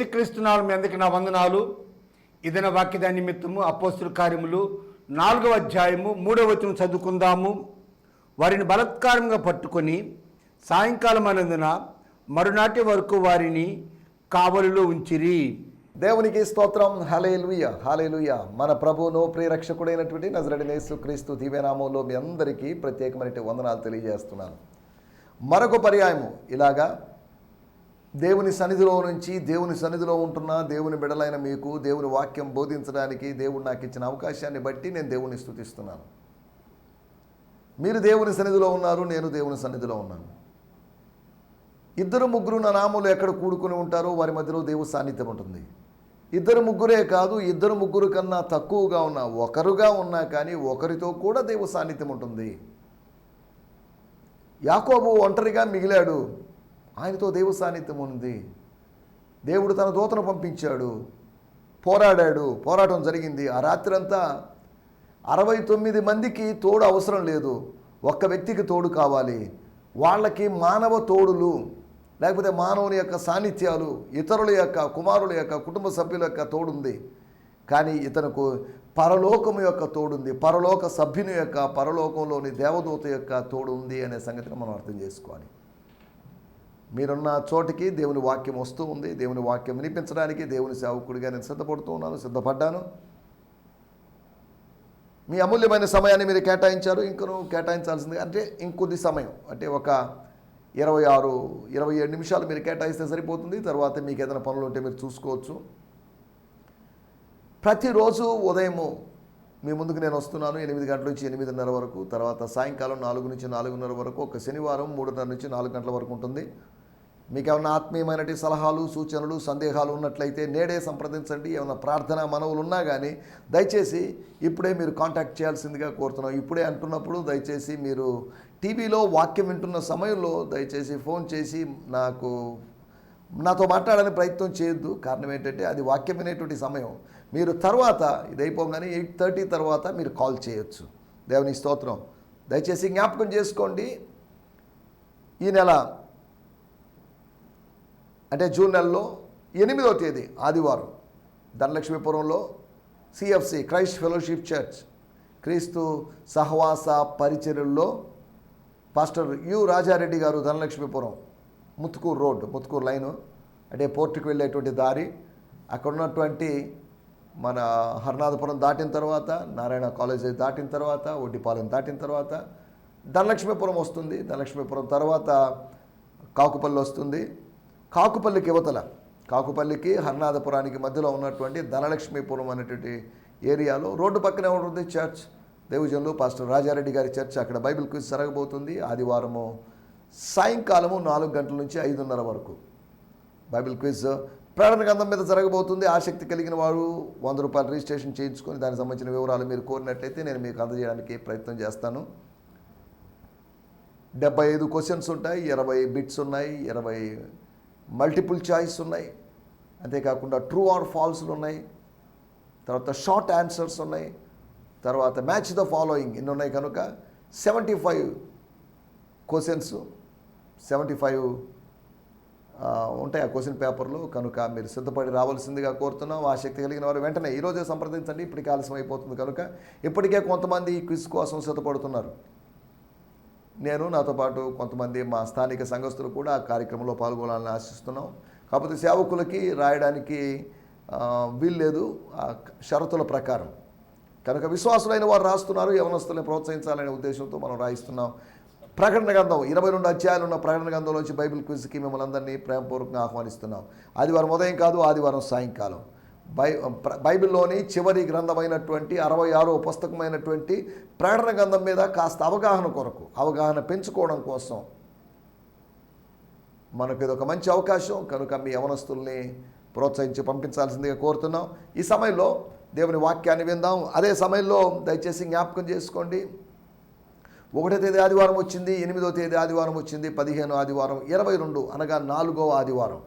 యేసుక్రీస్తునాలు మీ అందరికి నా వందనాలు? ఇదన వాక్యదా నిమిత్తము అపోస్తుల కార్యములు నాలుగవ అధ్యాయము మూడవ వచనం చదువుకుందాము. వారిని బలత్కారంగా పట్టుకొని సాయంకాలం అనందున మరునాటి వరకు వారిని కావలిలో ఉంచిరి. దేవునికి స్తోత్రం. హలేలుయ హలేలుయ మన ప్రభువును ప్రియరక్షకుడైనటువంటి నజరడినేసు క్రీస్తు దివ్యనామంలో మీ అందరికీ ప్రత్యేకమైన వందనాలు తెలియజేస్తున్నాను. మరొక పర్యాయము ఇలాగా దేవుని సన్నిధిలో నుంచి దేవుని సన్నిధిలో ఉంటున్న దేవుని బిడలైన మీకు దేవుని వాక్యం బోధించడానికి దేవుడు నాకు ఇచ్చిన అవకాశాన్ని బట్టి నేను దేవుని స్తుతిస్తున్నాను మీరు దేవుని సన్నిధిలో ఉన్నారు నేను దేవుని సన్నిధిలో ఉన్నాను. ఇద్దరు ముగ్గురు నా నామములు ఎక్కడ కూడుకుని ఉంటారో వారి మధ్యలో దేవు సాన్నిధ్యం ఉంటుంది. ఇద్దరు ముగ్గురే కాదు ఇద్దరు ముగ్గురు కన్నా తక్కువగా ఉన్న ఒకరుగా ఉన్నా కానీ ఒకరితో కూడా దేవు సాన్నిధ్యం ఉంటుంది. యాకోబు ఒంటరిగా మిగిలాడు. ఆయనతో దేవు సాన్నిధ్యం ఉంది. దేవుడు తన దూతను పంపించాడు. పోరాడాడు. పోరాటం జరిగింది. ఆ రాత్రంతా అరవై తొమ్మిది మందికి తోడు అవసరం లేదు. ఒక్క వ్యక్తికి తోడు కావాలి. వాళ్ళకి మానవ తోడులు లేకపోతే మానవుని యొక్క సాన్నిధ్యాలు ఇతరుల యొక్క కుమారుల యొక్క కుటుంబ సభ్యుల యొక్క తోడుంది. కానీ ఇతనుకు పరలోకము యొక్క తోడుంది. పరలోక సభ్యుని యొక్క పరలోకంలోని దేవదూత యొక్క తోడు ఉంది అనే సంగతిని మనం అర్థం చేసుకోవాలి. మీరున్న చోటికి దేవుని వాక్యం వస్తూ ఉంది. దేవుని వాక్యం వినిపించడానికి దేవుని సేవకుడిగా నేను సిద్ధపడుతూ ఉన్నాను సిద్ధపడ్డాను. మీ అమూల్యమైన సమయాన్ని మీరు కేటాయించారు ఇంకను కేటాయించాల్సింది అంటే ఇంకొద్ది సమయం. అంటే ఒక ఇరవై ఆరు ఇరవై ఏడు నిమిషాలు మీరు కేటాయిస్తే సరిపోతుంది. తర్వాత మీకు ఏదైనా పనులు ఉంటే మీరు చూసుకోవచ్చు. ప్రతిరోజు ఉదయము మీ ముందుకు నేను వస్తున్నాను. ఎనిమిది గంటల నుంచి ఎనిమిదిన్నర వరకు. తర్వాత సాయంకాలం నాలుగు నుంచి నాలుగున్నర వరకు ఒక శనివారం మూడున్నర నుంచి నాలుగు గంటల వరకు ఉంటుంది. మీకు ఏమైనా ఆత్మీయమైనటి సలహాలు సూచనలు సందేహాలు ఉన్నట్లయితే నేడే సంప్రదించండి. ఏమైనా ప్రార్థన మనవులు ఉన్నా కానీ దయచేసి ఇప్పుడే మీరు కాంటాక్ట్ చేయాల్సిందిగా కోరుతున్నాం. ఇప్పుడే అంటున్నప్పుడు దయచేసి మీరు టీవీలో వాక్యం వింటున్న సమయంలో దయచేసి ఫోన్ చేసి నాకు నాతో మాట్లాడని ప్రయత్నం చేయొద్దు. కారణం ఏంటంటే అది వాక్యం వినేటువంటి సమయం. మీరు తర్వాత ఇది అయిపోగానే ఎయిట్ థర్టీ తర్వాత మీరు కాల్ చేయొచ్చు. దేవుని స్తోత్రం. దయచేసి జ్ఞాపకం చేసుకోండి. ఈ నెల అంటే జూన్ నెలలో ఎనిమిదవ తేదీ ఆదివారం ధనలక్ష్మీపురంలో సిఎఫ్సి క్రైస్ట్ ఫెలోషిప్ చర్చ్. క్రీస్తు సహవాస పరిచర్యల్లో పాస్టర్ యు రాజారెడ్డి గారు ధనలక్ష్మీపురం ముత్తుకూరు రోడ్ ముత్తుకూరు లైను. అంటే పోర్టుకు వెళ్ళేటువంటి దారి. అక్కడ ఉన్నటువంటి మన హర్నాథపురం దాటిన తర్వాత నారాయణ కాలేజ్ దాటిన తర్వాత ఒడ్డిపాలెం దాటిన తర్వాత ధనలక్ష్మీపురం వస్తుంది. ధనలక్ష్మీపురం తర్వాత కాకుపల్లి వస్తుంది. కాకుపల్లికి యువతల కాకుపల్లికి హర్నాథపురానికి మధ్యలో ఉన్నటువంటి ధనలక్ష్మీపురం అనేటువంటి ఏరియాలో రోడ్డు పక్కనే ఉంటుంది చర్చ్. దేవజనులు పాస్టర్ రాజారెడ్డి గారి చర్చ్ అక్కడ బైబిల్ క్విజ్ జరగబోతుంది. ఆదివారము సాయంకాలము నాలుగు గంటల నుంచి ఐదున్నర వరకు. బైబిల్ క్విజ్ ప్రేరణ గ్రంథం మీద జరగబోతుంది. ఆసక్తి కలిగిన వారు వంద రూపాయలు రిజిస్ట్రేషన్ చేయించుకొని దానికి సంబంధించిన వివరాలు మీరు కోరినట్లయితే నేను మీకు అందజేయడానికి ప్రయత్నం చేస్తాను. డెబ్బై ఐదు క్వశ్చన్స్ ఉంటాయి ఇరవై బిట్స్ ఉన్నాయి ఇరవై మల్టిపుల్ చాయిస్ ఉన్నాయి. అంతేకాకుండా ట్రూ ఆర్ ఫాల్స్లు ఉన్నాయి. తర్వాత షార్ట్ ఆన్సర్స్ ఉన్నాయి. తర్వాత మ్యాచ్ ద ఫాలోయింగ్ ఇన్ని ఉన్నాయి కనుక? Seventy five questions seventy five ఉంటాయి ఆ క్వశ్చన్ పేపర్లో. కనుక మీరు సిద్ధపడి రావాల్సిందిగా కోరుతున్నాం. ఆసక్తి కలిగిన వారు వెంటనే ఈరోజే సంప్రదించండి. ఇప్పటికి ఆలస్యం అయిపోతుంది కనుక. ఇప్పటికే కొంతమంది ఈ క్విజ్ కోసం సిద్ధపడుతున్నారు. నేను నాతో పాటు కొంతమంది మా స్థానిక సంఘస్థులు కూడా ఆ కార్యక్రమంలో పాల్గొనాలని ఆశిస్తున్నాం. కాకపోతే సేవకులకి రాయడానికి వీల్లేదు ఆ షరతుల ప్రకారం. కనుక విశ్వాసులైన వారు రాస్తున్నారు యవనస్తుల్ని ప్రోత్సహించాలనే ఉద్దేశంతో మనం రాయిస్తున్నాం. ప్రకటన గ్రంథం ఇరవై రెండు అధ్యాయాలు ఉన్న ప్రకటన గ్రంథంలోంచి బైబిల్ క్విజ్కి మిమ్మల్ని అందరినీ ప్రేమపూర్వకంగా ఆహ్వానిస్తున్నాం. ఆదివారం ఉదయం కాదు ఆదివారం సాయంకాలం. బై బైబిల్లోని చివరి గ్రంథమైనటువంటి అరవై ఆరో పుస్తకమైనటువంటి ప్రకటన గ్రంథం మీద కాస్త అవగాహన కొరకు అవగాహన పెంచుకోవడం కోసం మనకు ఇది ఒక మంచి అవకాశం. కనుక మీ యవనస్తుల్ని ప్రోత్సహించి పంపించాల్సిందిగా కోరుతున్నాం. ఈ సమయంలో దేవుని వాక్యాన్ని విందాం. అదే సమయంలో దయచేసి జ్ఞాపకం చేసుకోండి. ఒకటో తేదీ ఆదివారం వచ్చింది ఎనిమిదో తేదీ ఆదివారం వచ్చింది పదిహేను ఆదివారం ఇరవై రెండు అనగా నాలుగవ ఆదివారం.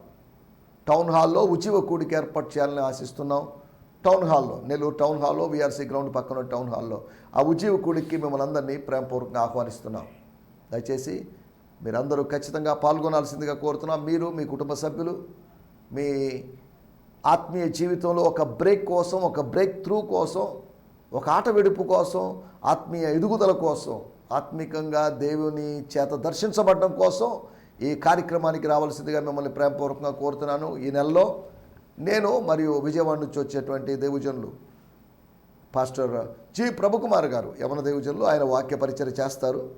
టౌన్ హాల్లో ఉచివ కూడిక ఏర్పాటు చేయాలని ఆశిస్తున్నాం. టౌన్ హాల్లో నెల్లూరు టౌన్ హాల్లో వీఆర్సీ గ్రౌండ్ పక్కన ఉన్న టౌన్ హాల్లో ఆ ఉజీవ కూడికి మిమ్మల్ని అందరినీ ప్రేమపూర్వకంగా ఆహ్వానిస్తున్నాం. దయచేసి మీరందరూ ఖచ్చితంగా పాల్గొనాల్సిందిగా కోరుతున్నాం. మీరు మీ కుటుంబ సభ్యులు మీ ఆత్మీయ జీవితంలో ఒక బ్రేక్ కోసం ఒక బ్రేక్ త్రూ కోసం ఒక ఆట వెడుపు కోసం ఆత్మీయ ఎదుగుదల కోసం ఆత్మికంగా దేవుని చేత దర్శించబడడం కోసం ఈ కార్యక్రమానికి రావాల్సిందిగా మిమ్మల్ని ప్రేమపూర్వకంగా కోరుతున్నాను. ఈ నెలలో నేను మరియు విజయవాడ నుంచి వచ్చేటువంటి దేవుజనులు పాస్టర్ జి. ప్రభుకుమార్ గారు యమన దేవుజనులు ఆయన వాక్య పరిచయం చేస్తారు.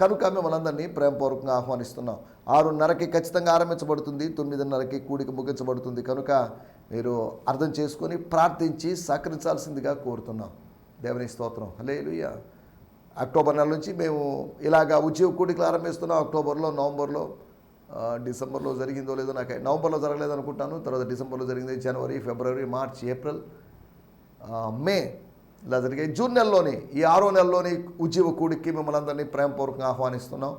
కనుక మిమ్మల్ందరినీ ప్రేమపూర్వకంగా ఆహ్వానిస్తున్నాం. ఆరున్నరకి ఖచ్చితంగా ఆరంభించబడుతుంది. తొమ్మిదిన్నరకి కూడికి ముగించబడుతుంది. కనుక మీరు అర్థం చేసుకొని ప్రార్థించి సహకరించాల్సిందిగా కోరుతున్నాం. దేవుని స్తోత్రం. హలేలుయ్య అక్టోబర్ నెల నుంచి మేము ఇలాగా ఉద్యోగ కూడికలు ఆరంభిస్తున్నాం. అక్టోబర్లో నవంబర్లో డిసెంబర్లో జరిగిందో లేదో నాకు నవంబర్లో జరగలేదు అనుకుంటాను. తర్వాత డిసెంబర్లో జరిగింది జనవరి ఫిబ్రవరి మార్చ్ ఏప్రిల్ మే ఇలా జరిగాయి. జూన్ నెలలోని ఈ ఆరో నెలలోని ఉద్యోగ కూడికి మిమ్మల్ని అందరినీ ప్రేమపూర్వకంగా ఆహ్వానిస్తున్నాం.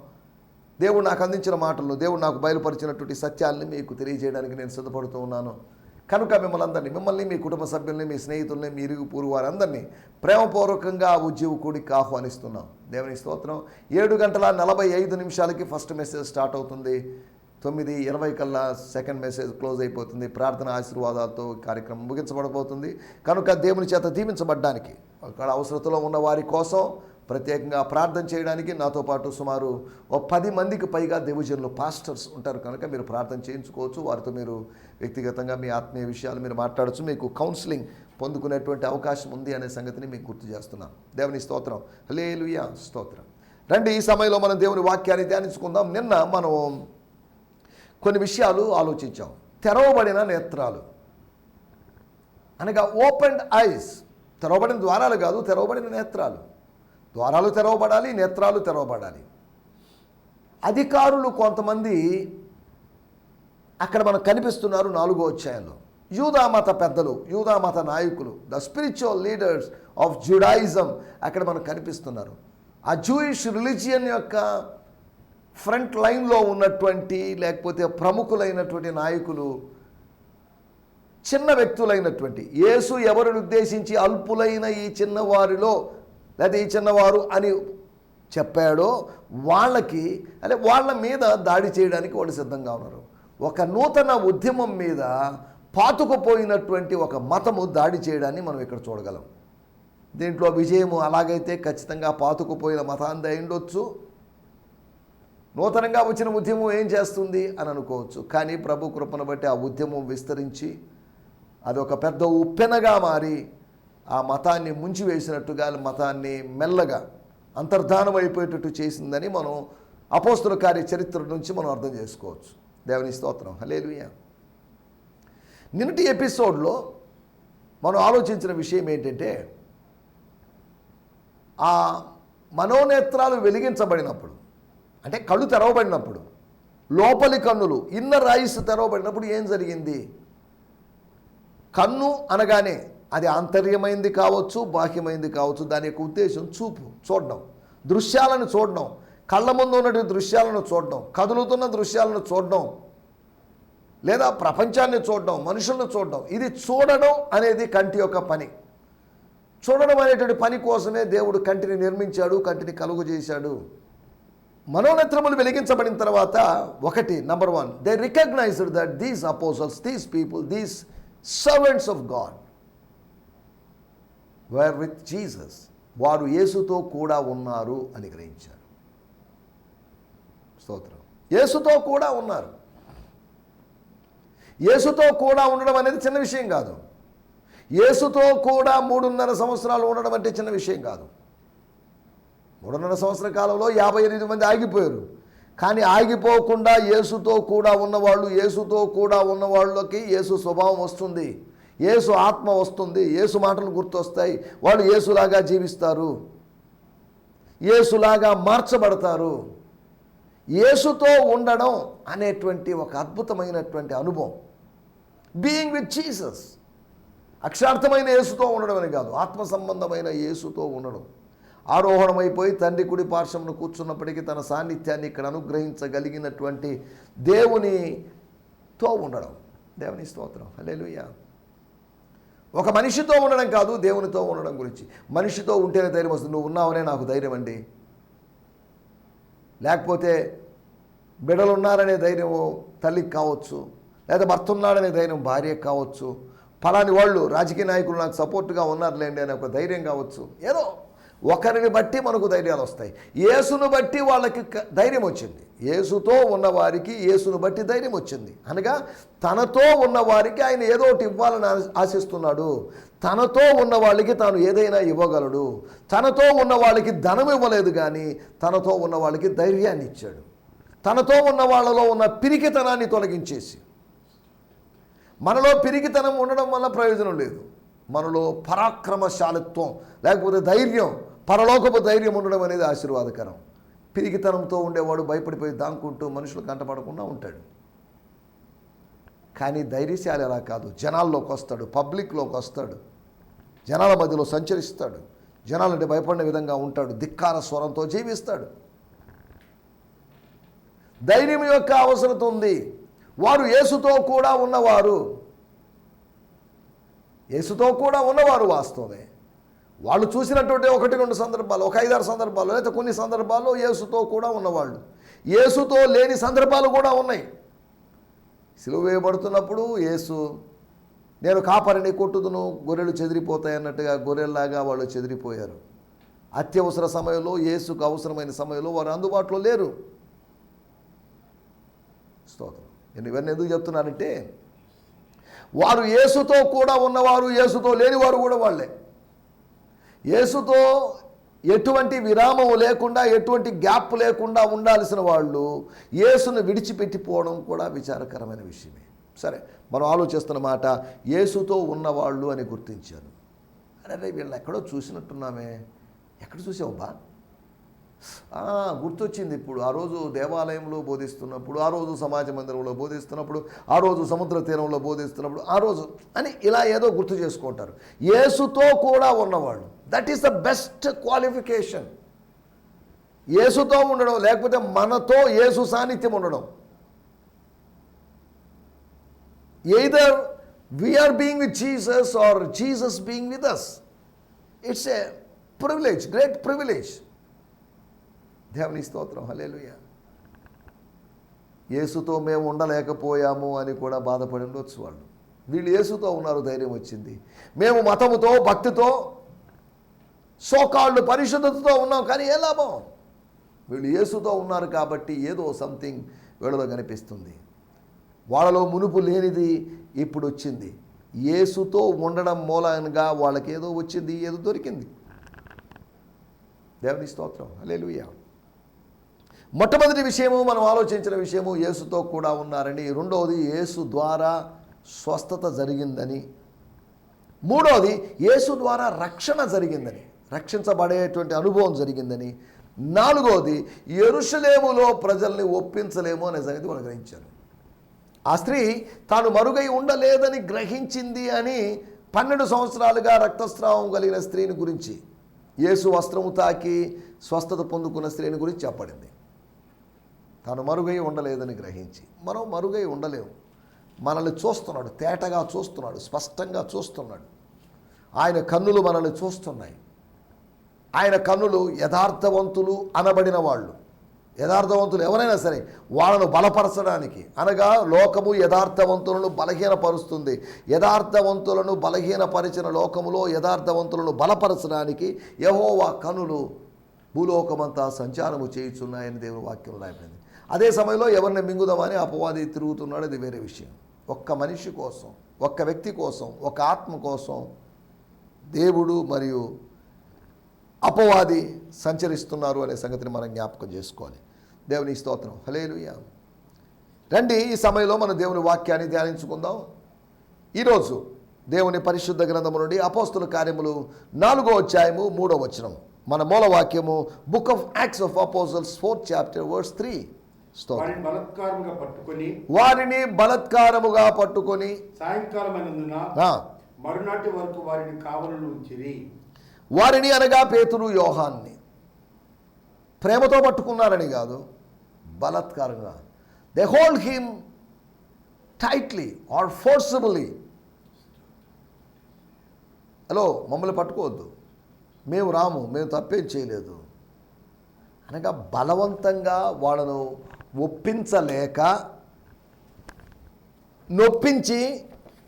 దేవుడు నాకు అందించిన మాటలను దేవుడు నాకు బయలుపరిచినటువంటి సత్యాల్ని మీకు తెలియజేయడానికి నేను సిద్ధపడుతూ ఉన్నాను. కనుక మిమ్మల్ని అందరినీ మిమ్మల్ని మీ కుటుంబ సభ్యుల్ని మీ స్నేహితుల్ని మీ ఇరుగు పూరు వారందరినీ ప్రేమపూర్వకంగా ఆ ఉద్యోగ కూడికి ఆహ్వానిస్తున్నాం. దేవుని స్తోత్రం. ఏడు గంటల నలభై ఐదు నిమిషాలకి ఫస్ట్ మెసేజ్ స్టార్ట్ అవుతుంది. తొమ్మిది ఇరవై కల్లా సెకండ్ మెసేజ్ క్లోజ్ అయిపోతుంది. ప్రార్థన ఆశీర్వాదాలతో కార్యక్రమం ముగించబడబోతుంది. కనుక దేవుని చేత దీవించబడ్డానికి అక్కడ అవసరతలో ఉన్న వారి కోసం ప్రత్యేకంగా ప్రార్థన చేయడానికి నాతో పాటు సుమారు ఓ పది మందికి పైగా దేవజనులు పాస్టర్స్ ఉంటారు కనుక మీరు ప్రార్థన చేయించుకోవచ్చు. వారితో మీరు వ్యక్తిగతంగా మీ ఆత్మీయ విషయాలు మీరు మాట్లాడచ్చు. మీకు కౌన్సిలింగ్ పొందుకునేటువంటి అవకాశం ఉంది అనే సంగతిని మీకు గుర్తు చేస్తున్నాం దేవుని స్తోత్రం. హలేలుయా స్తోత్రం. రండి ఈ సమయంలో మనం దేవుని వాక్యాన్ని ధ్యానించుకుందాం. నిన్న మనం కొన్ని విషయాలు ఆలోచించాం. తెరవబడిన నేత్రాలు అనగా ఓపెన్ ఐస్ తెరవబడిన ద్వారాలు కాదు తెరవబడిన నేత్రాలు. ద్వారాలు తెరవబడాలి నేత్రాలు తెరవబడాలి. అధికారులు కొంతమంది అక్కడ మనకు కనిపిస్తున్నారు నాలుగో అధ్యాయంలో. యూదామత పెద్దలు యూదామత నాయకులు the spiritual leaders of Judaism అక్కడ మనకు కనిపిస్తున్నారు. ఆ జూయిష్ రిలీజియన్ యొక్క ఫ్రంట్ లైన్లో ఉన్నటువంటి లేకపోతే ప్రముఖులైనటువంటి నాయకులు చిన్న వ్యక్తులైనటువంటి యేసు ఎవరిని ఉద్దేశించి అల్పులైన ఈ చిన్నవారిలో లేకపోతే ఈ చిన్నవారు అని చెప్పాడో వాళ్ళకి అంటే వాళ్ళ మీద దాడి చేయడానికి వాళ్ళు సిద్ధంగా ఉన్నారు. ఒక నూతన ఉద్యమం మీద పాతుకుపోయినటువంటి ఒక మతము దాడి చేయడాన్ని మనం ఇక్కడ చూడగలం. దీంట్లో విజయము అలాగైతే ఖచ్చితంగా పాతుకుపోయిన మతాంత అయిండొచ్చు. నూతనంగా వచ్చిన ఉద్యమం ఏం చేస్తుంది అని అనుకోవచ్చు. కానీ ప్రభు కృపను బట్టి ఆ ఉద్యమం విస్తరించి అది ఒక పెద్ద ఉప్పెనగా మారి ఆ మతాన్ని ముంచివేసినట్టుగా మతాన్ని మెల్లగా అంతర్ధానం అయిపోయేటట్టు చేసిందని మనం అపోస్తుల కార్య చరిత్ర నుంచి మనం అర్థం చేసుకోవచ్చు. దేవుని స్తోత్రం. హలేలుయ నిన్నటి ఎపిసోడ్లో మనం ఆలోచించిన విషయం ఏంటంటే ఆ మనోనేత్రాలు వెలిగించబడినప్పుడు అంటే కళ్ళు తెరవబడినప్పుడు లోపలి కన్నులు ఇన్నర్ ఐస్ తెరవబడినప్పుడు ఏం జరిగింది? కన్ను అనగానే అది ఆంతర్యమైంది కావచ్చు బాహ్యమైంది కావచ్చు దాని యొక్క ఉద్దేశం చూపు చూడడం. దృశ్యాలను చూడడం. కళ్ళ ముందు ఉన్నటువంటి దృశ్యాలను చూడడం. కదులుతున్న దృశ్యాలను చూడడం. లేదా ప్రపంచాన్ని చూడడం మనుషులను చూడడం. ఇది చూడడం అనేది కంటి యొక్క పని. చూడడం అనేటువంటి పని కోసమే దేవుడు కంటిని నిర్మించాడు కంటిని కలుగు చేశాడు. మనోనేత్రములు వెలిగించబడిన తర్వాత ఒకటి number one they recognized that these apostles these people these servants of God were with Jesus వారు యేసుతో కూడా ఉన్నారు అని గ్రహించారు. స్తోత్రం. యేసుతో కూడా ఉన్నారు. యేసుతో కూడా ఉండడం అనేది చిన్న విషయం కాదు. యేసుతో కూడా మూడున్నర సంవత్సరాలు ఉండడం అంటే చిన్న విషయం కాదు. మూడున్నర సంవత్సర కాలంలో యాభై ఎనిమిది మంది ఆగిపోయారు. కానీ ఆగిపోకుండా యేసుతో కూడా ఉన్నవాళ్ళు యేసుతో కూడా ఉన్నవాళ్ళకి యేసు స్వభావం వస్తుంది. యేసు ఆత్మ వస్తుంది ఏసు మాటలు గుర్తొస్తాయి వాళ్ళు యేసులాగా జీవిస్తారు యేసులాగా మార్చబడతారు. యేసుతో ఉండడం అనేటువంటి ఒక అద్భుతమైనటువంటి అనుభవం. బీయింగ్ విత్ జీసస్ అక్షార్థమైన యేసుతో ఉండడం అని కాదు ఆత్మ సంబంధమైన యేసుతో ఉండడం. ఆరోహణమైపోయి తండ్రి కుడి పార్శ్వమును కూర్చున్నప్పటికీ తన సాన్నిధ్యాన్ని ఇక్కడ అనుగ్రహించగలిగినటువంటి దేవునితో ఉండడం. దేవుని స్తోత్రం. హల్లెలూయా. ఒక మనిషితో ఉండడం కాదు దేవునితో ఉండడం గురించి. మనిషితో ఉంటేనే ధైర్యం వస్తుంది. నువ్వు ఉన్నావనే నాకు ధైర్యం అండి. లేకపోతే బిడలున్నారనే ధైర్యం తల్లికి కావచ్చు. లేదా భర్త ఉన్నాడనే ధైర్యం భార్యకు కావచ్చు. ఫలాని వాళ్ళు రాజకీయ నాయకులు నాకు సపోర్ట్గా ఉన్నారులేండి అనే ఒక ధైర్యం కావచ్చు. ఏదో ఒకరిని బట్టి మనకు ధైర్యాలు వస్తాయి. యేసును బట్టి వాళ్ళకి ధైర్యం వచ్చింది. యేసుతో ఉన్నవారికి యేసును బట్టి ధైర్యం వచ్చింది. అనగా తనతో ఉన్నవారికి ఆయన ఏదో ఒకటి ఇవ్వాలని ఆశిస్తున్నాడు. తనతో ఉన్న వాళ్ళకి తాను ఏదైనా ఇవ్వగలడు. తనతో ఉన్న వాళ్ళకి ధనం ఇవ్వలేదు కానీ తనతో ఉన్న వాళ్ళకి ధైర్యాన్ని ఇచ్చాడు. తనతో ఉన్న వాళ్ళలో ఉన్న పిరికితనాన్ని తొలగించేసి. మనలో పిరికితనం ఉండడం వల్ల ప్రయోజనం లేదు. మనలో పరాక్రమశాలిత్వం లేకపోతే ధైర్యం పరలోకపు ధైర్యం ఉండడం అనేది ఆశీర్వాదకరం. పిరికితనంతో ఉండేవాడు భయపడిపోయి దాంకుంటూ మనుషులు కంటపడకుండా ఉంటాడు. కానీ ధైర్యశాలి అలా కాదు. జనాల్లోకి వస్తాడు పబ్లిక్లోకి వస్తాడు. జనాల మధ్యలో సంచరిస్తాడు. జనాలంటే భయపడిన విధంగా ఉంటాడు. ధిక్కార స్వరంతో జీవిస్తాడు. ధైర్యం యొక్క అవసరం ఉంది. వారు యేసుతో కూడా ఉన్నవారు. యేసుతో కూడా ఉన్నవారు వాస్తవమే. వాళ్ళు చూసినటువంటి ఒకటి రెండు సందర్భాలు ఒక ఐదారు సందర్భాలు లేదా కొన్ని సందర్భాల్లో యేసుతో కూడా ఉన్నవాళ్ళు. యేసుతో లేని సందర్భాలు కూడా ఉన్నాయి. సిలువ వేయబడుతున్నప్పుడు యేసు నేను కాపరిని కొట్టుదును గొర్రెలు చెదిరిపోతాయన్నట్టుగా గొర్రెల్లాగా వాళ్ళు చెదిరిపోయారు. అత్యవసర సమయంలో యేసుకు అవసరమైన సమయంలో వారు అందుబాటులో లేరు. స్తోత్రం. నేను ఇవన్నీ ఎందుకు చెప్తున్నానంటే వారు యేసుతో కూడా ఉన్నవారు యేసుతో లేనివారు కూడా వాళ్ళే. యేసుతో ఎటువంటి విరామం లేకుండా ఎటువంటి గ్యాప్ లేకుండా ఉండాల్సిన వాళ్ళు యేసును విడిచిపెట్టిపోవడం కూడా విచారకరమైన విషయమే. సరే మనం ఆలోచిస్తున్న మాట యేసుతో ఉన్నవాళ్ళు అని గుర్తించాను. అరే వీళ్ళు ఎక్కడో చూసినట్టున్నామే. ఎక్కడ చూసావు బా? గుర్తొచ్చింది ఇప్పుడు. ఆ రోజు దేవాలయంలో బోధిస్తున్నప్పుడు ఆ రోజు సమాజ మందిరంలో బోధిస్తున్నప్పుడు ఆ రోజు సముద్ర తీరంలో బోధిస్తున్నప్పుడు ఆ రోజు అని ఇలా ఏదో గుర్తు చేసుకుంటారు. యేసుతో కూడా ఉన్నవాళ్ళు that is the best qualification యేసుతో ఉండడం లేకపోతే మనతో యేసు సాన్నిధ్యం ఉండడం. Either we are being with Jesus or Jesus being with us it's a privilege great privilege దేవుని స్తోత్రం హలేలుయ యేసుతో మేము ఉండలేకపోయాము అని కూడా బాధపడి ఉండొచ్చు వాళ్ళు. వీళ్ళు యేసుతో ఉన్నారు ధైర్యం వచ్చింది. మేము మతముతో భక్తితో సోకాళ్ళు పరిశుద్ధతతో ఉన్నాం కానీ ఏ లాభం? వీళ్ళు యేసుతో ఉన్నారు కాబట్టి ఏదో సంథింగ్ వీళ్ళలో కనిపిస్తుంది. వాళ్ళలో మునుపు లేనిది ఇప్పుడు వచ్చింది. యేసుతో ఉండడం మూలంగా వాళ్ళకి ఏదో వచ్చింది ఏదో దొరికింది. దేవుని స్తోత్రం. హల్లెలూయా. మొట్టమొదటి విషయము మనం ఆలోచించిన విషయము యేసుతో కూడా ఉన్నారని రెండవది యేసు ద్వారా స్వస్థత జరిగిందని. మూడవది యేసు ద్వారా రక్షణ జరిగిందని. రక్షించబడేటువంటి అనుభవం జరిగిందని. నాలుగవది ఎరుషలేములో ప్రజల్ని ఒప్పించలేము అనే సంగతి మనం గ్రహించారు. ఆ స్త్రీ తాను మరుగై ఉండలేదని గ్రహించింది అని పన్నెండు సంవత్సరాలుగా రక్తస్రావం కలిగిన స్త్రీని గురించి యేసు వస్త్రము తాకి స్వస్థత పొందుకున్న స్త్రీని గురించి చెప్పబడింది. తాను మరుగై ఉండలేదని గ్రహించి మనం మరుగై ఉండలేము. మనల్ని చూస్తున్నాడు తేటగా చూస్తున్నాడు స్పష్టంగా చూస్తున్నాడు. ఆయన కన్నులు మనల్ని చూస్తున్నాయి. ఆయన కన్నులు యథార్థవంతులు అనబడిన వాళ్ళు. యథార్థవంతులు ఎవరైనా సరే వాళ్ళను బలపరచడానికి అనగా లోకము యథార్థవంతులను బలహీనపరుస్తుంది. యథార్థవంతులను బలహీనపరిచిన లోకములో యథార్థవంతులను బలపరచడానికి యహోవా కనులు భూలోకమంతా సంచారము చేయుచున్నాయని దేవుని వాక్యం రాయబడింది. అదే సమయంలో ఎవరిని మింగుదామని అపవాది తిరుగుతున్నాడు అది వేరే విషయం. ఒక్క మనిషి కోసం ఒక్క వ్యక్తి కోసం ఒక ఆత్మ కోసం దేవుడు మరియు అపవాది సంచరిస్తున్నారు అనే సంగతిని మనం జ్ఞాపకం చేసుకోవాలి. దేవుని స్తోత్రం. హలేలుయా రండి ఈ సమయంలో మన దేవుని వాక్యాన్ని ధ్యానించుకుందాం. ఈరోజు దేవుని పరిశుద్ధ గ్రంథము నుండి అపోస్తుల కార్యములు నాలుగో అధ్యాయము మూడో వచనం. మన మూల వాక్యము book of Acts of Apostles fourth chapter verse three వారిని బలత్కారముగా పట్టుకొని వారిని బలత్కారముగా పట్టుకొని సాయంకాలం అయినందున ఆ, మరునాటి వరకు వారిని ఉంచిరి. వారిని అనగా పేతురు యోహాన్ని. ప్రేమతో పట్టుకున్నారని కాదు బలత్కారంగా. They hold him tightly or forcibly hello మమ్మల్ని పట్టుకోవద్దు. మేము రాము మేము తప్పేం చేయలేదు. అనగా బలవంతంగా వాళ్ళను ఒప్పించలేక నొప్పించి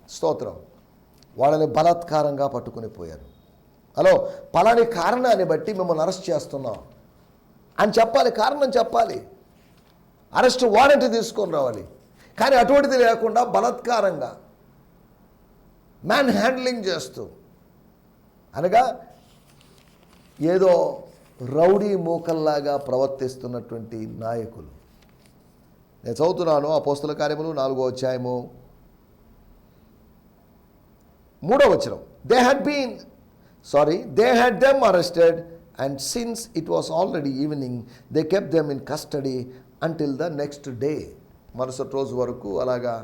స్తోత్రం. వాళ్ళని బలాత్కారంగా పట్టుకుని పోయారు. హలో పలాని కారణాన్ని బట్టి మిమ్మల్ని అరెస్ట్ చేస్తున్నాం. అని చెప్పాలి కారణం చెప్పాలి. అరెస్ట్ వారెంట్ తీసుకొని రావాలి. కానీ అటువంటిది లేకుండా బలాత్కారంగా మ్యాన్ హ్యాండ్లింగ్ చేస్తూ. అనగా ఏదో రౌడీ మూకల్లాగా ప్రవర్తిస్తున్నటువంటి నాయకులు. నేను చదువుతున్నాను ఆ పోస్తుల కార్యములు నాలుగో అధ్యాయము. మూడో వచనం. They had been sorry they had them arrested and since it was already evening they kept them in custody until the next day మరుసటి రోజు వరకు అలాగా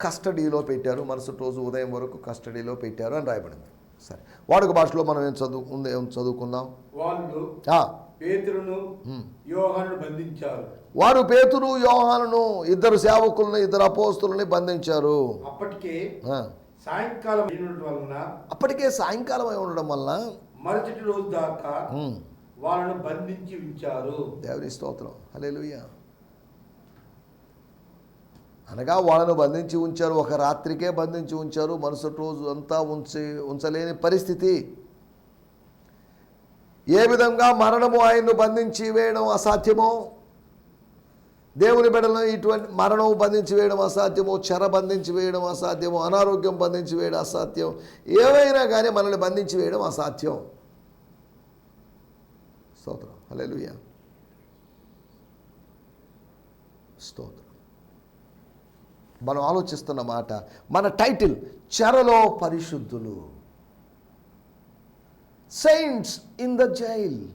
కస్టడీలో పెట్టారు మరుసటి రోజు ఉదయం వరకు కస్టడీలో పెట్టారు అని రాయబడింది. సరే వాడుక భాషలో మనం ఏం చదువు ఏం చదువుకుందాం? వాళ్ళు ఆ, పేతురును యోహాను బంధించారు. వారు పేతురు యోహానును ఇద్దరు సేవకులను ఇద్దరు అపోస్తులని బంధించారు. అప్పటికే సాయంకాలం వలన అప్పటికే సాయంకాలం అయి ఉండడం వల్ల మరుసటి రోజు దాకా వాళ్ళను బంధించి ఉంచారు. దేవుని స్తోత్రం. హల్లెలూయా. అనగా వాళ్ళను బంధించి ఉంచారు. ఒక రాత్రికే బంధించి ఉంచారు. మరుసటి రోజు అంతా ఉంచి ఉంచలేని పరిస్థితి. ఏ విధంగా మరణము ఆయన్ను బంధించి వేయడం అసాధ్యమో? దేవుని బిడ్డలను ఇటువంటి మరణం బంధించి వేయడం అసాధ్యము చెర బంధించి వేయడం అసాధ్యము అనారోగ్యం బంధించి వేయడం అసాధ్యం. ఏవైనా కానీ మనల్ని బంధించి వేయడం అసాధ్యం. స్తోత్రం. హల్లెలూయా. స్తోత్రం. మనం ఆలోచిస్తున్న మాట మన టైటిల్ చెరలో పరిశుద్ధులు. Saints in the jail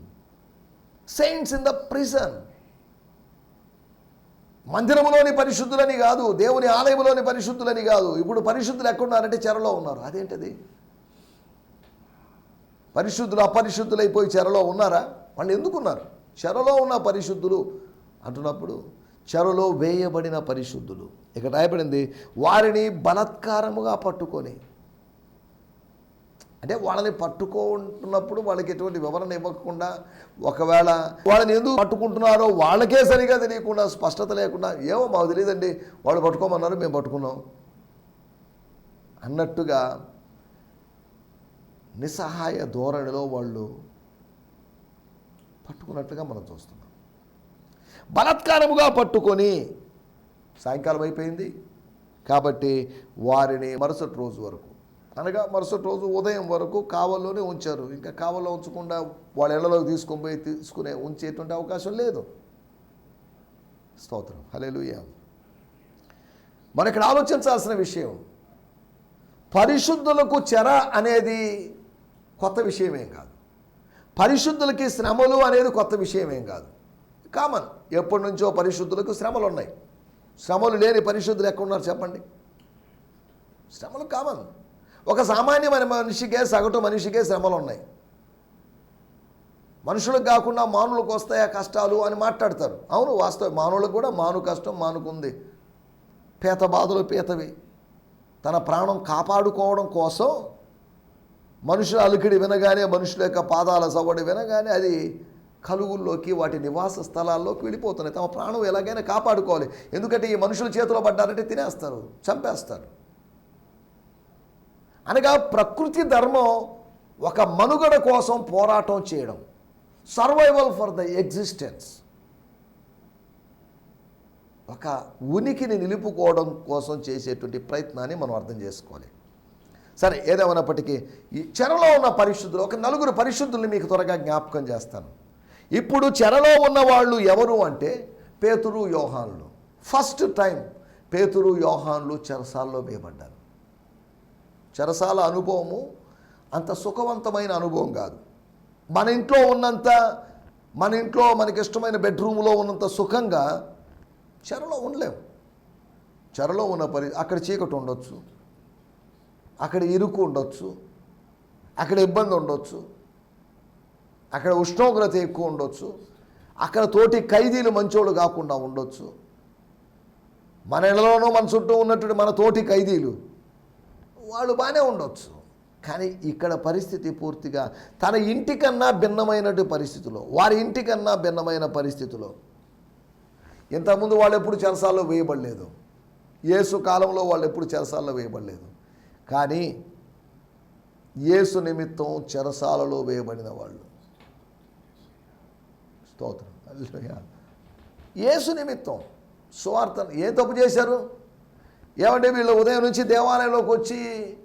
saints in the prison మందిరంలోని పరిశుద్ధులని కాదు దేవుని ఆలయంలోని పరిశుద్ధులని కాదు. ఇప్పుడు పరిశుద్ధులు ఎక్కడున్నారంటే చెరలో ఉన్నారు. అదేంటిది? పరిశుద్ధులు అపరిశుద్ధులైపోయి చెరలో ఉన్నారా? వాళ్ళు ఎందుకున్నారు? చెరలో ఉన్న పరిశుద్ధులు అంటున్నప్పుడు చెరలో వేయబడిన పరిశుద్ధులు. ఇక్కడ రాయబడింది వారిని బలత్కారముగా పట్టుకొని అంటే వాళ్ళని పట్టుకుంటున్నప్పుడు వాళ్ళకి ఎటువంటి వివరణ ఇవ్వకుండా ఒకవేళ వాళ్ళని ఎందుకు పట్టుకుంటున్నారో వాళ్ళకే సరిగా తెలియకుండా స్పష్టత లేకుండా ఏమో మాకు తెలియదండి వాళ్ళు పట్టుకోమన్నారు మేము పట్టుకున్నాం. అన్నట్టుగా నిస్సహాయ ధోరణిలో వాళ్ళు పట్టుకున్నట్టుగా మనం చూస్తున్నాం. బలాత్కారముగా పట్టుకొని సాయంకాలం అయిపోయింది. కాబట్టి వారిని మరుసటి రోజు వరకు అనగా మరుసటి రోజు ఉదయం వరకు కావల్లోనే ఉంచారు. ఇంకా కావల్లో ఉంచకుండా వాళ్ళ ఇళ్ళలోకి తీసుకొని పోయి తీసుకునే ఉంచేటువంటి అవకాశం లేదు. స్తోత్రం. హల్లెలూయా. మనం ఇక్కడ ఆలోచించాల్సిన విషయం పరిశుద్ధులకు చెర అనేది కొత్త విషయమేం కాదు. పరిశుద్ధులకి శ్రమలు అనేది కొత్త విషయమేం కాదు. కామన్. ఎప్పటి నుంచో పరిశుద్ధులకు శ్రమలు ఉన్నాయి శ్రమలు లేని పరిశుద్ధులు ఎక్కడున్నారు చెప్పండి? శ్రమలు కామన్. ఒక సామాన్యమైన మనిషికే సగటు మనిషికే శ్రమలు ఉన్నాయి మనుషులకు కాకుండా మానవులకు వస్తాయా కష్టాలు అని మాట్లాడతారు. అవును వాస్తవం. మానవులకు కూడా మాను కష్టం మానుకుంది. పేత బాధలు పీతవి. తన ప్రాణం కాపాడుకోవడం కోసం మనుషుల అలికిడి వినగానే మనుషుల యొక్క పాదాల సవ్వడి వినగానే అది కలువుల్లోకి వాటి నివాస స్థలాల్లోకి వెళ్ళిపోతున్నాయి. తమ ప్రాణం ఎలాగైనా కాపాడుకోవాలి. ఎందుకంటే ఈ మనుషుల చేతిలో పడ్డారంటే తినేస్తారు చంపేస్తారు. అనగా ప్రకృతి ధర్మం ఒక మనుగడ కోసం పోరాటం చేయడం. సర్వైవల్ ఫర్ ద ఎగ్జిస్టెన్స్ ఒక ఉనికిని నిలుపుకోవడం కోసం చేసేటువంటి ప్రయత్నాన్ని మనం అర్థం చేసుకోవాలి. సరే ఏదేమైనప్పటికీ ఈ చెరలో ఉన్న పరిశుద్ధులు ఒక నలుగురు పరిశుద్ధుల్ని మీకు త్వరగా జ్ఞాపకం చేస్తాను. ఇప్పుడు చెరలో ఉన్న వాళ్ళు ఎవరు అంటే పేతురు యోహాన్లు. ఫస్ట్ టైం పేతురు యోహాన్లు చెరసాల్లో వేయబడ్డారు. చెరసాల అనుభవము అంత సుఖవంతమైన అనుభవం కాదు. మన ఇంట్లో ఉన్నంత మన ఇంట్లో మనకి ఇష్టమైన బెడ్రూమ్లో ఉన్నంత సుఖంగా చెరలో ఉండలేం. చెరలో ఉన్న పరి అక్కడ చీకటి ఉండొచ్చు. అక్కడ ఇరుకు ఉండొచ్చు. అక్కడ ఇబ్బంది ఉండొచ్చు. అక్కడ ఉష్ణోగ్రత ఎక్కువ ఉండొచ్చు. అక్కడ తోటి ఖైదీలు మంచోళ్ళు కాకుండా ఉండొచ్చు. మన ఇళ్ళలోనూ మన చుట్టూ ఉన్నటువంటి మన తోటి ఖైదీలు వాళ్ళు బాగానే ఉండొచ్చు. కానీ ఇక్కడ పరిస్థితి పూర్తిగా తన ఇంటికన్నా భిన్నమైనటువంటి పరిస్థితిలో వారి ఇంటికన్నా భిన్నమైన పరిస్థితిలో ఇంతకుముందు వాళ్ళు ఎప్పుడు చెరసాల్లో వేయబడలేదు. యేసు కాలంలో వాళ్ళు ఎప్పుడు చెరసాల్లో వేయబడలేదు. కానీ యేసు నిమిత్తం చెరసాలలో వేయబడిన వాళ్ళు. స్తోత్రం. యేసు నిమిత్తం సువార్త ఏ తప్పు చేశారు? ఏమంటే వీళ్ళు ఉదయం నుంచి దేవాలయంలోకి వచ్చి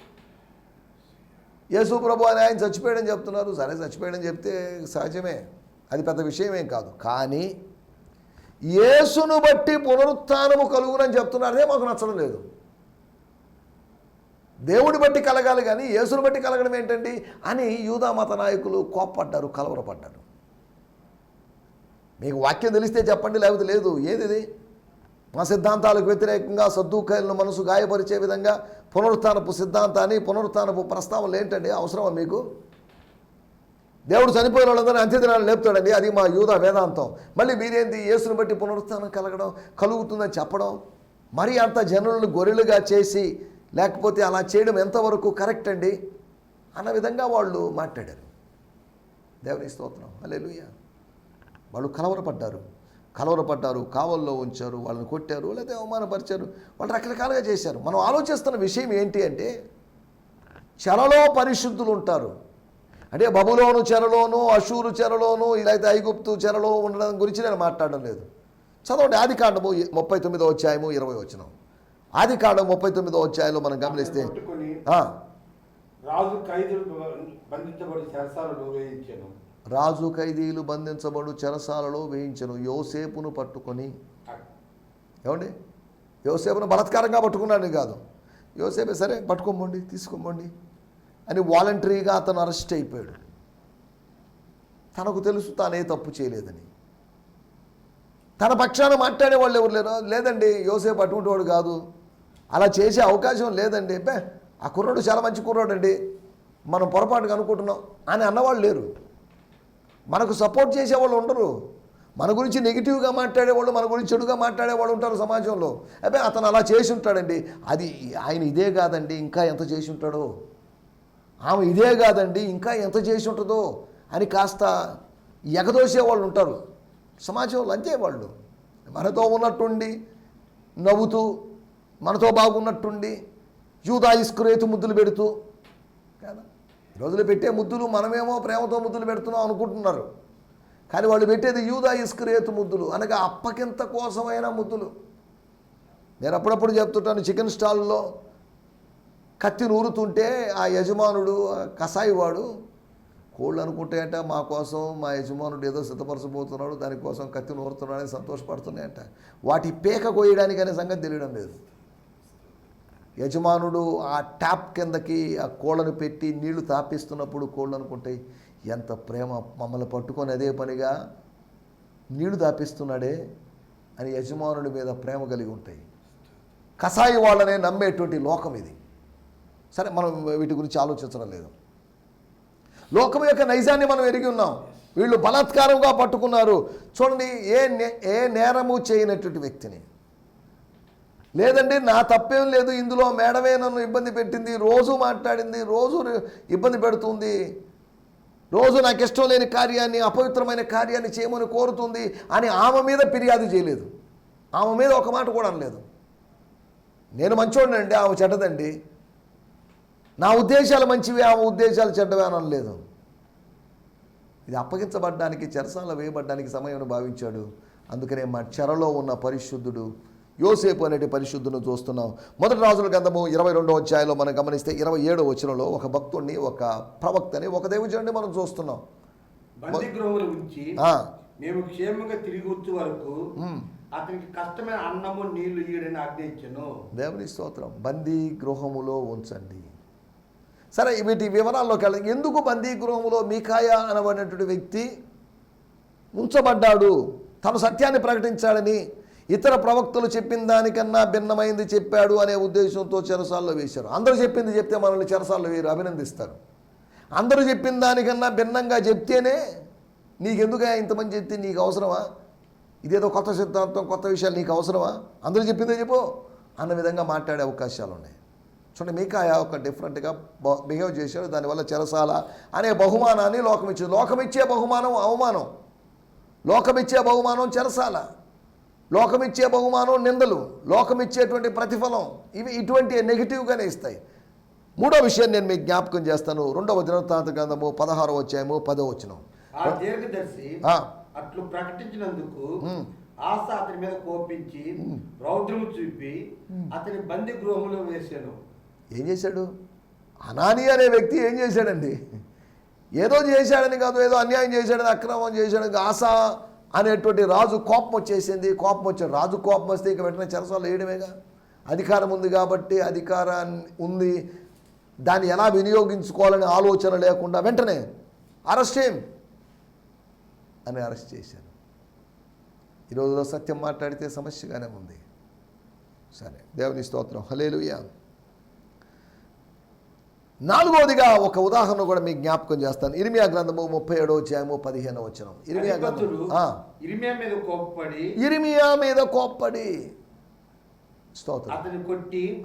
యేసు ప్రభు అని ఆయన చచ్చిపోయాడని చెప్తున్నారు. సరే చచ్చిపోయాడని చెప్తే సహజమే. అది పెద్ద విషయం ఏం కాదు. కానీ యేసును బట్టి పునరుత్థానము కలుగునని చెప్తున్నారు మాకు నచ్చడం లేదు. దేవుడి బట్టి కలగాలి కానీ యేసును బట్టి కలగడం ఏంటండి? అని యూదా మత నాయకులు కోప్పడ్డారు కలవరపడ్డారు. మీకు వాక్యం తెలిస్తే చెప్పండి లేకపోతే లేదు. ఏది మా సిద్ధాంతాలకు వ్యతిరేకంగా సద్దుకాయలను మనసు గాయపరిచే విధంగా పునరుత్నపు సిద్ధాంతాన్ని పునరుత్నపు ప్రస్తావనలు ఏంటండి? అవసరమా మీకు? దేవుడు చనిపోయిన వాళ్ళందరినీ అంత్యదినాలు లేపుతాడండి. అది మా యూద వేదాంతం. మళ్ళీ మీరేంది యేసును బట్టి పునరుత్నం కలగడం కలుగుతుందని చెప్పడం. మరి అంత జనులను గొర్రెలుగా చేసి లేకపోతే అలా చేయడం ఎంతవరకు కరెక్ట్ అండి? అన్న విధంగా వాళ్ళు మాట్లాడారు. దేవుని స్తోత్రం. అలెలుయ వాళ్ళు కలవరపడ్డారు. కలవరపడ్డారు కావల్లో ఉంచారు వాళ్ళని కొట్టారు లేదా అవమానపరిచారు. వాళ్ళు రకరకాలుగా చేశారు. మనం ఆలోచిస్తున్న విషయం ఏంటి అంటే చెరలో పరిశుద్ధులు ఉంటారు. అంటే బబులోను చెరలోను అషూరు చెరలోను ఇదైతే ఐగుప్తు చెరలో ఉండడం గురించి నేను మాట్లాడడం లేదు. చదవండి ఆది కాండము ముప్పై తొమ్మిదో అధ్యాయము ఇరవై వచ్చినాం ఆది కాండం ముప్పై తొమ్మిదో అధ్యాయంలో మనం గమనిస్తే రాజు ఖైదులు బంధించబడి రాజు ఖైదీలు బంధించబడు చెరసాలలో వేయించను. యోసేపును పట్టుకొని. ఏమండి? యోసేపును బలత్కారంగా పట్టుకున్నాడు కాదు. యోసేపే సరే పట్టుకోమండి తీసుకోమండి అని వాలంటరీగా అతను అరెస్ట్ అయిపోయాడు. తనకు తెలుసు తానే తప్పు చేయలేదని. తన పక్షాన మాట్లాడే వాళ్ళు ఎవరు లేరు? లేదండి యోసేపు అటువంటి కాదు. అలా చేసే అవకాశం లేదండి. బే ఆ కుర్రాడు చాలా మంచి కుర్రాడు అండి మనం పొరపాటుగా అనుకుంటున్నాం అని అన్నవాళ్ళు లేరు. మనకు సపోర్ట్ చేసేవాళ్ళు ఉండరు. మన గురించి నెగిటివ్గా మాట్లాడేవాళ్ళు మన గురించి చెడుగా మాట్లాడేవాళ్ళు ఉంటారు సమాజంలో. అబ్బాయి అతను అలా చేసి ఉంటాడండి. అది ఆయన ఇదే కాదండి ఇంకా ఎంత చేసి ఉంటాడో. ఆమె ఇదే కాదండి ఇంకా ఎంత చేసి ఉంటుందో అని కాస్త ఎగదోసే వాళ్ళు ఉంటారు. సమాజంలో అంతే వాళ్ళు. మనతో ఉన్నట్టుండి నవ్వుతూ మనతో బాగున్నట్టుండి యూదా ఇస్క్రేతు ముద్దులు పెడుతూ కదా? రోజులు పెట్టే ముద్దులు మనమేమో ప్రేమతో ముద్దులు పెడుతున్నాం అనుకుంటున్నారు. కానీ వాళ్ళు పెట్టేది యూదా ఇస్క్రేతు ముద్దులు అనగా అప్పకింత కోసమైన ముద్దులు. నేను అప్పుడప్పుడు చెప్తుంటాను చికెన్ స్టాల్లో కత్తి నూరుతుంటే ఆ యజమానుడు కసాయివాడు కోళ్ళు అనుకుంటాయంట మా కోసం మా యజమానుడు ఏదో సిద్ధపరచబోతున్నాడు దానికోసం కత్తి నూరుతున్నాడని సంతోషపడుతున్నాయంట. వాటి పేక కోయడానికి అనే సంగతి తెలియడం లేదు. యజమానుడు ఆ ట్యాప్ కిందకి ఆ కోళ్ళను పెట్టి నీళ్ళు తాపిస్తున్నప్పుడు కోళ్ళు అనుకుంటాయి ఎంత ప్రేమ మమ్మల్ని పట్టుకొని అదే పనిగా నీళ్ళు తాపిస్తున్నాడే అని యజమానుడి మీద ప్రేమ కలిగి ఉంటాయి. కసాయి వాళ్ళనే నమ్మేటువంటి లోకం ఇది. సరే మనం వీటి గురించి ఆలోచించడం లేదు. లోకం యొక్క నైజాన్ని మనం ఎరిగి ఉన్నాం. వీళ్ళు బలాత్కారంగా పట్టుకున్నారు. చూడండి ఏ నే- ఏ నేరము చేయనటువంటి వ్యక్తిని. లేదండి నా తప్పేం లేదు ఇందులో మేడమే నన్ను ఇబ్బంది పెట్టింది రోజు మాట్లాడింది రోజు ఇబ్బంది పెడుతుంది. రోజు నాకు ఇష్టం లేని కార్యాన్ని అపవిత్రమైన కార్యాన్ని చేయమని కోరుతుంది అని ఆమె మీద ఫిర్యాదు చేయలేదు. ఆమె మీద ఒక మాట కూడా అనలేదు. నేను మంచోడినండి ఆమె చెడ్డదండి. నా ఉద్దేశాలు మంచివి ఆమె ఉద్దేశాలు చెడ్డవే అని అనలేదు. ఇది అప్పగించబడ్డానికి చెరసాల వేయబడ్డానికి సమయం భావించాడు. అందుకనే మా చెరలో ఉన్న పరిశుద్ధుడు యోసేపు అనేటి పరిశుద్ధును చూస్తున్నాం. మొదటి రాజుల గ్రంథము ఇరవై రెండో అధ్యాయంలో మనం గమనిస్తే ఇరవై ఏడో వచనంలో ఒక భక్తుడిని ఒక ప్రవక్తని ఒక దేవుజుడిని మనం చూస్తున్నాం. ఉంచి మేము క్షేమంగా తిరిగి వచ్చే వరకు అతనికి కష్టమైన అన్నము నీళ్ళు ఆజ్ఞయించను. దేవుని స్తోత్రం. బందీ గృహములో ఉంచండి. సరే వీటి వివరాల్లోకి వెళ్ళి ఎందుకు బందీ గృహములో మీకాయ అనబడినటువంటి వ్యక్తి ఉంచబడ్డాడు? తను సత్యాన్ని ప్రకటించాడని ఇతర ప్రవక్తలు చెప్పిన దానికన్నా భిన్నమైంది చెప్పాడు అనే ఉద్దేశంతో చెరసాల్లో వేశారు. అందరూ చెప్పింది చెప్తే మనల్ని చెరసాల్లో వేరు అభినందిస్తారు. అందరూ చెప్పిన దానికన్నా భిన్నంగా చెప్తేనే నీకెందుకు ఇంతమంది చెప్తే నీకు అవసరమా? ఇదేదో కొత్త సిద్ధాంతం కొత్త విషయాలు నీకు అవసరమా? అందరూ చెప్పిందే చెప్పు అన్న విధంగా మాట్లాడే అవకాశాలు ఉన్నాయి. చూడండి మీకాయ ఒక డిఫరెంట్గా బిహేవ్ చేశాడు. దానివల్ల చెరసాల అనే బహుమానాన్ని లోకమిచ్చింది. లోకమిచ్చే బహుమానం అవమానం. లోకమిచ్చే బహుమానం చెరసాల. లోకమిచ్చే బహుమానం నిందలు లోకమిచ్చేటువంటి ప్రతిఫలం ఇవి ఇటువంటి నెగిటివ్గానే ఇస్తాయి. మూడో విషయం నేను మీకు జ్ఞాపకం చేస్తాను. రెండవ దినవృత్తాంత గ్రంథము పదహారో అధ్యాయము పదో వచనం. ఆ దీర్ఘదర్శి. అట్లు ప్రకటించినందుకు. ఆశ అతని మీద కోపించి రౌద్రము చూపి అతని బంది గృహంలో వేశాను ఏం చేశాడు? అనాని అనే వ్యక్తి ఏం చేశాడండి? ఏదో చేశాడని కాదు ఏదో అన్యాయం చేశాడని అక్రమం చేశాడని ఆశ అనేటువంటి రాజు కోపం వచ్చేసింది. కోపం వచ్చింది రాజు కోపం వస్తే ఇక వెంటనే చెరసాలు వేయడమేగా? అధికారం ఉంది కాబట్టి అధికారాన్ని ఉంది. దాన్ని ఎలా వినియోగించుకోవాలనే ఆలోచన లేకుండా వెంటనే అరెస్ట్ చేయం అని అరెస్ట్ చేశాను ఈ రోజులో సత్యం మాట్లాడితే సమస్యగానే ఉంది. సరే దేవుని స్తోత్రం. హలేలుయా నాలుగవదిగా ఒక ఉదాహరణ కూడా మీకు జ్ఞాపకం చేస్తాను. ఇరిమియా గ్రంథము ముప్పై ఏడో అధ్యాయము పదిహేను వచనం. ఇరిమియా అధిపతులు గ్రంథం ఆ, ఇరిమియా మీద కోప్పడి ఇరిమియా మీద కోప్పడి. స్తోత్రం. అతని కొట్టి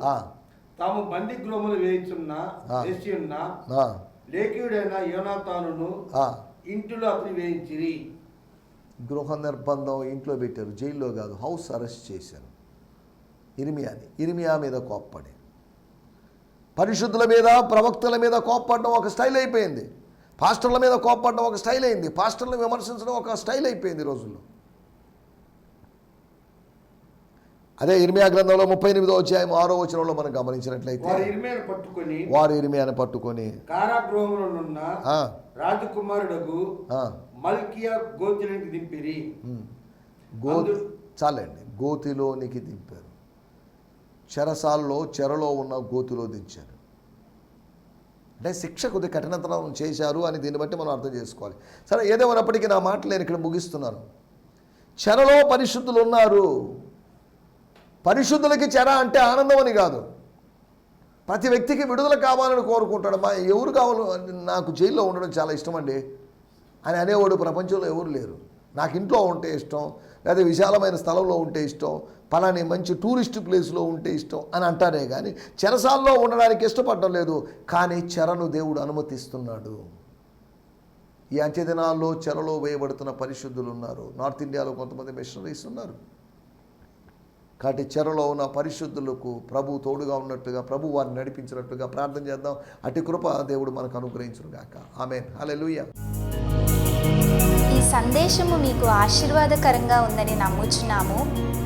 తాము బంది గృహములు వేయుచున్న. వేసి ఉన్న లేఖియుడైన యోనాతానును ఆ. ఇంటిలో అతని వేయించిరి. గృహ నిర్బంధం ఇంట్లో పెట్టారు. జైల్లో కాదు. హౌస్ అరెస్ట్ చేశారు. ఇరిమియాని. ఇరిమియా మీద కోప్పడి. పరిశుద్ధుల మీద ప్రవక్తల మీద కోప్పడడం ఒక స్టైల్ అయిపోయింది. పాస్టర్ల మీద కోప్పడడం ఒక స్టైల్ అయింది. పాస్టర్లను విమర్శించడం ఒక స్టైల్ అయిపోయింది ఈ రోజుల్లో. అదే ఇర్మియా గ్రంథంలో ముప్పై ఎనిమిదో అధ్యాయం ఆరో వచనంలో మనం గమనించినట్లయితే వారు ఇరిమియాను పట్టుకొని కారాగృహములనున్న మల్కియా దింపిరి. గో చాలండి. గోతిలోనికి దింపారు. చెరసాల్లో చెరలో ఉన్న గోతిలో దించారు. అంటే శిక్ష కొద్ది కఠినతనం చేశారు అని దీన్ని బట్టి మనం అర్థం చేసుకోవాలి. సరే ఏదేమైనప్పటికీ నా మాటలు నేను ఇక్కడ ముగిస్తున్నాను. చెరలో పరిశుద్ధులు ఉన్నారు. పరిశుద్ధులకి చెర అంటే ఆనందం అని కాదు. ప్రతి వ్యక్తికి విడుదల కావాలని కోరుకుంటాడు మా ఎవరు కావాలి నాకు జైల్లో ఉండడం చాలా ఇష్టం అండి. అని అనేవాడు ప్రపంచంలో ఎవరు లేరు. నాకు ఇంట్లో ఉంటే ఇష్టం లేదా విశాలమైన స్థలంలో ఉంటే ఇష్టం పలాని మంచి టూరిస్ట్ ప్లేస్లో ఉంటే ఇష్టం అని అంటారే కానీ చెరసాల్లో ఉండడానికి ఇష్టపడడం లేదు. కానీ చెరను దేవుడు అనుమతిస్తున్నాడు. ఈ అంత్యదినాల్లో చెరలో వేయబడుతున్న పరిశుద్ధులు ఉన్నారు నార్త్ ఇండియాలో కొంతమంది మిషనరీస్ ఉన్నారు. కాబట్టి చెరలో ఉన్న పరిశుద్ధులకు ప్రభు తోడుగా ఉన్నట్టుగా ప్రభు వారిని నడిపించినట్టుగా ప్రార్థన చేద్దాం. అటు కృప దేవుడు మనకు అనుగ్రహించుగాక ఆమె లూయ ఈ సందేశము మీకు ఆశీర్వాదకరంగా ఉందని నమ్ముచున్నాము.